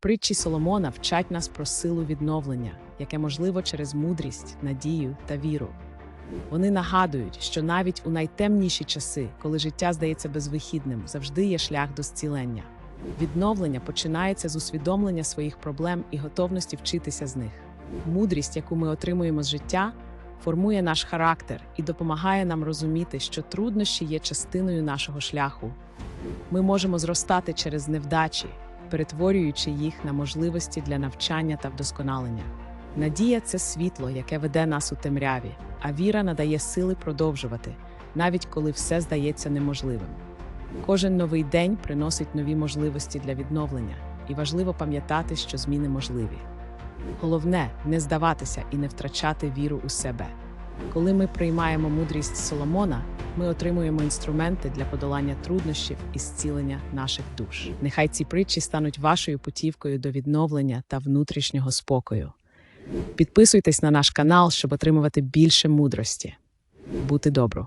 Притчі Соломона вчать нас про силу відновлення, яке можливо через мудрість, надію та віру. Вони нагадують, що навіть у найтемніші часи, коли життя здається безвихідним, завжди є шлях до зцілення. Відновлення починається з усвідомлення своїх проблем і готовності вчитися з них. Мудрість, яку ми отримуємо з життя, формує наш характер і допомагає нам розуміти, що труднощі є частиною нашого шляху. Ми можемо зростати через невдачі, перетворюючи їх на можливості для навчання та вдосконалення. Надія це світло, яке веде нас у темряві, а віра надає сили продовжувати, навіть коли все здається неможливим. Кожен новий день приносить нові можливості для відновлення, і важливо пам'ятати, що зміни можливі. Головне не здаватися і не втрачати віру у себе. Коли ми приймаємо мудрість Соломона, ми отримуємо інструменти для подолання труднощів і зцілення наших душ. Нехай ці притчі стануть вашою путівкою до відновлення та внутрішнього спокою. Підписуйтесь на наш канал, щоб отримувати більше мудрості. Бути добру!